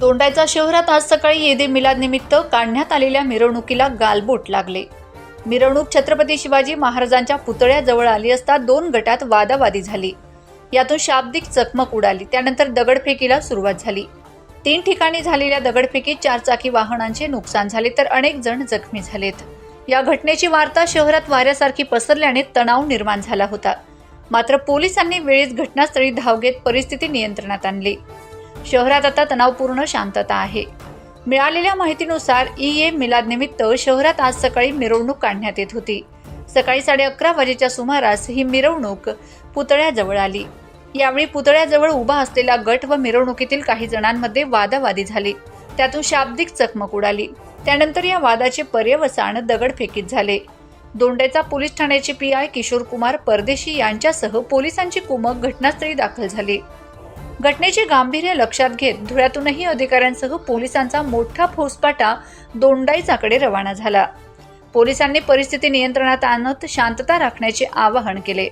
दोंडायचा शहरात आज सकाळी ईद मिलादनिमित्त मिलाद निमित्त काढण्यात आलेल्या मिरवणुकीला गालबोट लागले. मिरवणूक छत्रपती शिवाजी महाराजांच्या पुतळ्याजवळ आली असता दोन गटात वादावादी झाली. यातून शाब्दिक चकमक उडाली त्यानंतर दगडफेकीला सुरुवात झाली. तीन ठिकाणी झालेल्या दगडफेकीत चारचाकी वाहनांचे नुकसान झाले तर अनेक जण जखमी झालेत. या घटनेची वार्ता शहरात वाऱ्यासारखी पसरल्याने तणाव निर्माण झाला होता. मात्र पोलिसांनी वेळीच घटनास्थळी धाव घेत परिस्थिती नियंत्रणात आणली. शहरात आता तणावपूर्ण शांतता आहे. मिळालेल्या माहितीनुसार ई ए मिलादनिमित्त शहरात आज सकाळी मिरवणूक काढण्यात येत होती. सकाळी साडे अकरा वाजेच्या सुमारास ही मिरवणूक पुतळ्याजवळ आली. यावेळी पुतळ्याजवळ उभा असलेला गट व मिरवणुकीतील काही जणांमध्ये वादावादी झाली. त्यातून शाब्दिक चकमक उडाली. त्यानंतर या वादाचे पर्यवसान दगडफेकीत झाले. दोंडेचा पोलीस ठाण्याचे पी आय किशोर कुमार परदेशी यांच्यासह पोलिसांची कुमक घटनास्थळी दाखल झाली. घटनेचे गांभीर्य लक्षात घेत धुळ्यातूनही अधिकाऱ्यांसह पोलिसांचा मोठा फौजपाटा दोंडाईचाकडे रवाना झाला. पोलिसांनी परिस्थिती नियंत्रणात आणत शांतता राखण्याचे आवाहन केले.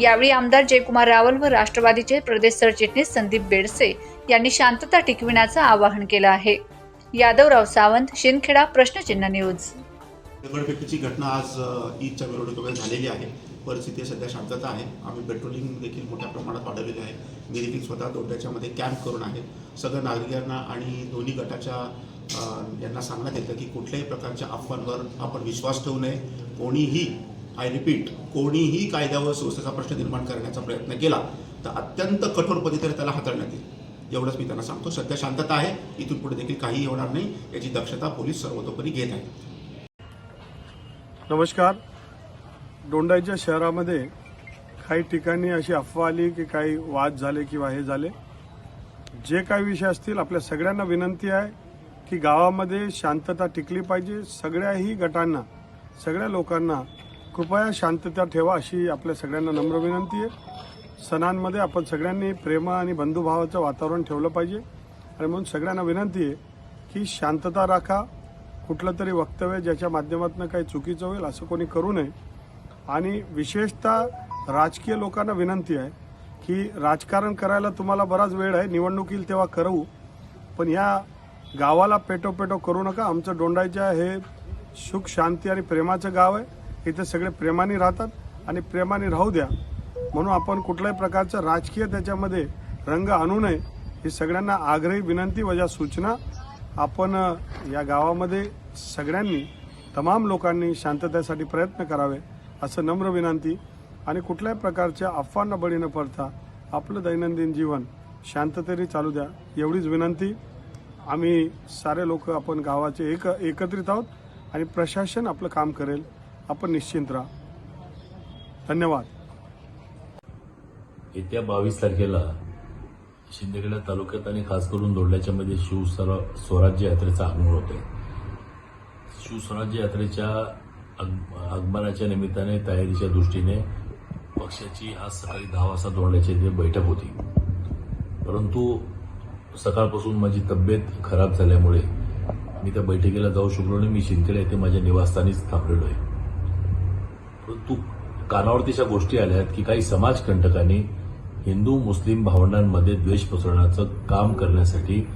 यावेळी आमदार जयकुमार रावल व राष्ट्रवादीचे प्रदेश सरचिटणीस संदीप बेडसे यांनी शांतता टिकविण्याचं आवाहन केलं आहे. यादवराव सावंत शिंदखेडा प्रश्नचिन्ह न्यूज. दगडफेकीची घटना आज ईदच्या झालेली आहे. परिस्थिती सध्या शांतता आहे. आम्ही पेट्रोलिंग देखील मोठ्या प्रमाणात वाढवलेली आहे. मी देखील स्वतः दोड्याच्यामध्ये कॅम्प करून आहे. सगळ्या नागरिकांना आणि दोन्ही गटाच्या यांना सांगण्यात येतं की कुठल्याही प्रकारच्या अफवांवर आपण विश्वास ठेवू नये. कोणीही आय रिपीट कोणीही कायद्यावर सुव्यवस्थेचा प्रश्न निर्माण करण्याचा प्रयत्न केला तर अत्यंत कठोर पद्धतीने त्याला हाताळण्यात येईल. एवढंच मी त्यांना सांगतो. सध्या शांतता आहे. इथून पुढे देखील काही होणार नाही. याची दक्षता पोलीस सर्वतोपरी घेत आहे नमस्कार. दोंडाईच्या शहरामध्ये काही ठिकाणी अशी अफवा आली की काही वाद झाले किंवा हे झाले. जे काही विषय असतील आपल्या सगळ्यांना विनंती आहे की गावामध्ये शांतता टिकली पाहिजे. सगळ्याही गटांना सगळ्या लोकांना कृपया शांतता ठेवा अशी आपल्या सगळ्यांना नम्र विनंती आहे. सणांमध्ये आपण सगळ्यांनी प्रेम आणि बंधुभावाचं वातावरण ठेवलं पाहिजे. आणि म्हणून सगळ्यांना विनंती आहे की शांतता राखा. कुठलं तरी वक्तव्य ज्याच्या माध्यमातून काही चुकीचं होईल असं कोणी करू नये. आणि विशेषतः राजकीय लोकांना विनंती आहे की राजकारण करायला तुम्हाला बराच वेळ आहे निवडणूक येईल तेव्हा करू. पण ह्या गावाला पेटो करू नका. आमचं डोंडायच्या हे सुख शांती आणि प्रेमाचं गाव आहे. इथे सगळे प्रेमाने राहतात आणि प्रेमाने राहू द्या. म्हणून आपण कुठल्याही प्रकारचं राजकीय त्याच्यामध्ये रंग आणू नये ही सगळ्यांना आग्रही विनंती वजा सूचना आपण या गावामध्ये सगळ्यांनी तमाम लोकांनी शांततेसाठी प्रयत्न करावे. असं नम्र विनंती आणि कुठल्याही प्रकारच्या अफवांना बळी न पडता आपलं दैनंदिन जीवन शांततेने चालू द्या. एवढीच विनंती. आम्ही सारे लोक आपण गावाचे एक एकत्रित आहोत आणि प्रशासन आपलं काम करेल. आपण निश्चिंत राहा. धन्यवाद. येत्या बावीस तारखेला शिंदेखेडा तालुक्यात आणि खास करून दोडल्याच्या मध्ये शिवस्वर स्वराज्य यात्रेचा अनुभव होतो आहे शिवस्वराज्य यात्रेच्या आगमनाच्या निमित्ताने तयारीच्या दृष्टीने पक्षाची आज सकाळी दहा वाजता दोडल्याच्या इथे बैठक होती. परंतु सकाळपासून माझी तब्येत खराब झाल्यामुळे मी त्या बैठकीला जाऊ शकलो नाही. मी शिंदखेडा येथे माझ्या निवासस्थानीच थांबलेलो आहे. परंतु कानावरती अशा गोष्टी आल्या आहेत की काही समाजकंटकांनी हिंदू मुस्लिम भावंडांमध्ये द्वेष पसरवण्याचं काम करण्यासाठी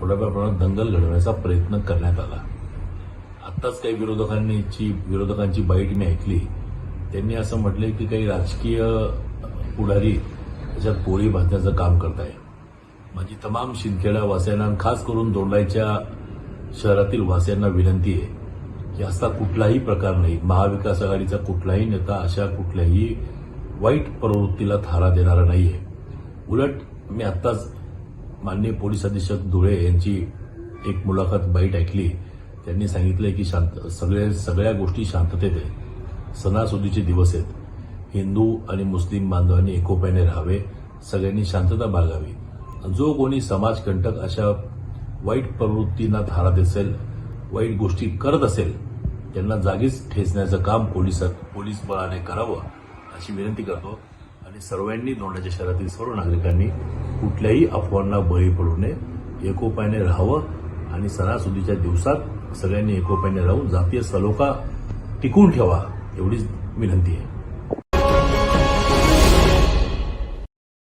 थोड्या प्रमाणात दंगल घडवण्याचा प्रयत्न करण्यात आला. आत्ताच काही विरोधकांची विरोधकांची बाईट मी ऐकली त्यांनी असं म्हटलंय की काही राजकीय पुढारी त्याच्यात पोळी भाजण्याचं काम करत आहे माझी तमाम शिंदखेडा वासियांना खास करून दोंडाईच्या शहरातील वासियांना विनंती आहे की असा कुठलाही प्रकार नाही. महाविकास आघाडीचा कुठलाही नेता अशा कुठल्याही वाईट प्रवृत्तीला थारा देणारा नाहीये. उलट मी आत्ताच माननीय पोलीस अधीक्षक धुळे यांची एक मुलाखत बाईट ऐकली. त्यांनी सांगितलंय की शांत सगळे सगळ्या गोष्टी शांततेत आहेत. सणासुदीचे दिवस आहेत. हिंदू आणि मुस्लिम बांधवांनी एकोप्याने राहावे सगळ्यांनी शांतता बाळगावी. जो कोणी समाजकंटक अशा वाईट प्रवृत्तींना थारा असेल वाईट गोष्टी करत असेल त्यांना जागीच ठेचण्याचं काम पोलिसात पोलीस बळाने करावं अशी विनंती करतो. आणि सर्वांनी दोंडाच्या शहरातील सर्व नागरिकांनी कुठल्याही अफवांना बळी पडू नये. एकोप्याने राहावं आणि सणासुदीच्या दिवसात सगळ्यांनी एकोप्याने राहून जातीय सलोखा टिकून ठेवा एवढीच विनंती आहे.